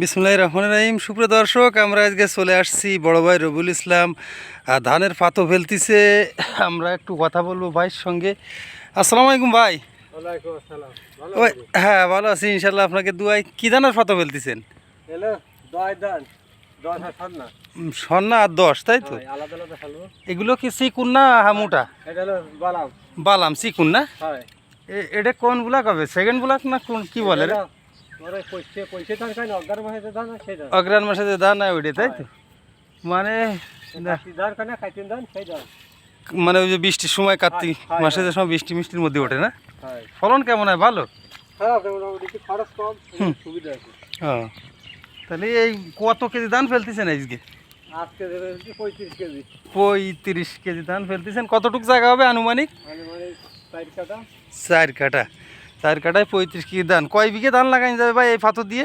বিসমুল্লাহ রহমান রাহিম। সুপ্রিয় দর্শক আমরা আজকে চলে আসছি বড় ভাই রবুল ইসলাম। ধানের ফাতো ফেলতিছে। আমরা একটু কথা বলব ভাইয়ের সঙ্গে। আসসালামু আলাইকুম ভাই। ওই হ্যাঁ ভালো আছি। ইনশাল্লাহ আপনাকে দুয়াই কী ধানের ফাতো ফেলতেছেন? সন্না। আর দশ তাই তো? হয়, এগুলো কি চিকুন না হামুটা? বালাম। বালাম চিকুন না? এটা কোন ব্লাক হবে সেকেন্ড ব্লাক না কোন কি বলে রে? হয় অগ্রাণ মাসে যে ধান হয় ওইটা তাই তো? মানে ধান মানে ওই যে বৃষ্টির সময় কার্তিক মাসে যে সময় বৃষ্টি মিষ্টির মধ্যে ওঠে না? ফলন কেমন হয় ভালো? আছে। ও তাহলে এই কত কেজি ধান ফেলতেছেন আজকে? পঁয়ত্রিশ কেজি। ধান ফেলতেছেন। কতটুকু জায়গা হবে আনুমানিক? মানে মানে চার কাটা চার কাটা কাটায় পঁয়ত্রিশ কেজি ধান। কয় বিঘে ধান লাগাই যাবে ভাই এই ফাতো দিয়ে?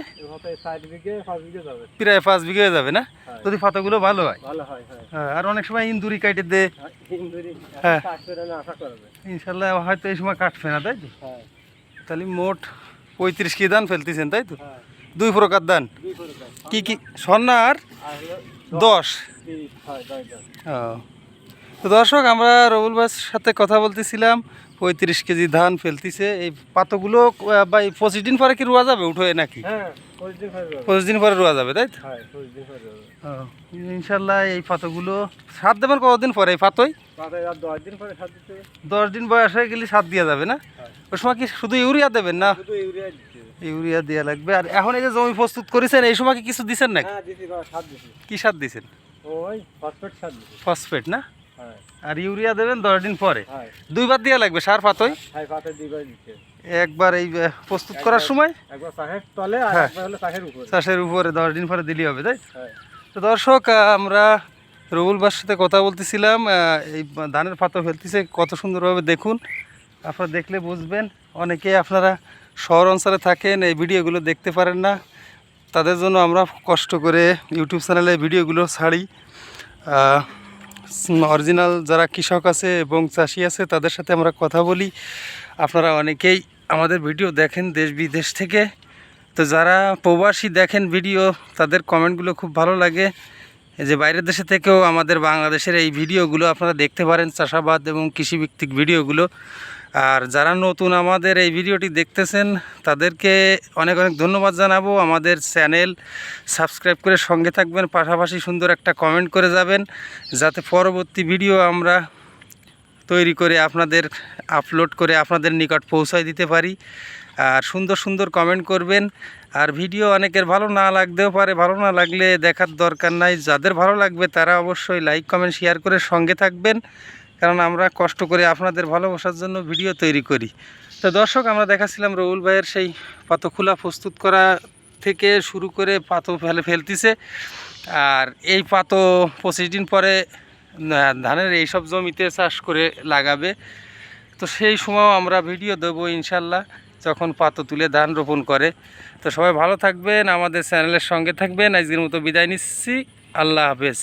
প্রায় পাঁচ বিঘে হয়ে যাবে না? যদি ফাতোগুলো ভালো হয়। হয় হয়। হ্যাঁ, আর অনেক সময় ইন্দুরি কাটে দে। হ্যাঁ। করবে। ইনশাল্লাহ হয়তো এই সময় কাটবে না তাই তো? হ্যাঁ। তাহলে মোট পঁয়ত্রিশ কেজি ধান ফেলতেছেন তাই তো? হ্যাঁ। দুই প্রকার ধান। কি কি? স্বর্ণা আর দশ। হয় তো দর্শক আমরা রবুল ভাইয়ের সাথে কথা বলতেছিলাম। পঁয়ত্রিশ কেজি ধান ফেলতিছে এই পাতগুলো এই পঁচিশ দিন পরে কি রোয়া যাবে উঠোয় নাকি? হ্যাঁ পঁচিশ দিন পরে রোয়া যাবে তাই তো? হ্যাঁ ইনশাল্লাহ এই পাতগুলো সাত দেবেন কতদিন পরে এই পাতই? দশ দিন বয়স হয়ে গেলে সাত দেওয়া যাবে না? হ্যাঁ। ওই সময় কি শুধু ইউরিয়া দেবেন না? ইউরিয়া দেওয়া লাগবে। আর এখন এই যে জমি প্রস্তুত করেছেন এই সময় কি কিছু দিছেন নাকি? কি সার ওই ফসফেট সার ফসফেট না? হ্যাঁ। আর ইউরিয়া দেবেন দশ দিন পরে। দুইবার দেওয়া লাগবে সার পাতই। একবার এই প্রস্তুত করার সময়। চাষের হ্যাঁ। উপরে। দশ দিন পরে দিলেই হবে তাই? তো দর্শক আমরা রবুল ভাইয়ের সাথে কথা বলতেছিলাম এই ধানের পাতা ফেলতেছে কত সুন্দরভাবে দেখুন। আপনারা দেখলে বুঝবেন অনেকে আপনারা শহর অঞ্চলে থাকেন এই ভিডিওগুলো দেখতে পারেন না। তাদের জন্য আমরা কষ্ট করে ইউটিউব চ্যানেলে ভিডিওগুলো ছাড়ি। অরিজিনাল যারা কৃষক আছে এবং চাষি আছে, তাদের সাথে আমরা কথা বলি। আপনারা অনেকেই আমাদের ভিডিও দেখেন দেশ বিদেশ থেকে। তো যারা প্রবাসী দেখেন ভিডিও, তাদের কমেন্টগুলো খুব ভালো লাগে। যে বাইরের দেশে থেকেও আমাদের বাংলাদেশের এই ভিডিওগুলো আপনারা দেখতে পারেন, চাষাবাদ এবং কৃষিভিত্তিক ভিডিওগুলো। আর যারা নতুন আমাদের এই ভিডিওটি দেখতেছেন, তাদেরকে অনেক অনেক ধন্যবাদ জানাব। আমাদের চ্যানেল সাবস্ক্রাইব করে সঙ্গে থাকবেন, পাশাপাশি সুন্দর একটা কমেন্ট করে যাবেন, যাতে পরবর্তী ভিডিও আমরা তৈরি করে আপনাদের আপলোড করে আপনাদের নিকট পৌঁছায় দিতে পারি। আর সুন্দর সুন্দর কমেন্ট করবেন। আর ভিডিও অনেকের ভালো না লাগতেও পারে, ভালো না লাগলে দেখার দরকার নাই। যাদের ভালো লাগবে তারা অবশ্যই লাইক, কমেন্ট, শেয়ার করে সঙ্গে থাকবেন। কারণ আমরা কষ্ট করে আপনাদের ভালোবাসার জন্য ভিডিও তৈরি করি। তো দর্শক, আমরা দেখাচ্ছিলাম রউল ভাইয়ের সেই পাতখোলা প্রস্তুত করা থেকে শুরু করে পাতো ফেলে ফেলতিছে। আর এই পাতো পঁচিশ দিন পরে ধানের এইসব জমিতে চাষ করে লাগাবে। তো সেই সময়ও আমরা ভিডিও দেবো ইনশাল্লাহ, যখন পাতো তুলে ধান রোপণ করে। তো সবাই ভালো থাকবেন, আমাদের চ্যানেলের সঙ্গে থাকবেন। আজকের মতো বিদায় নিচ্ছি। আল্লাহ হাফেজ।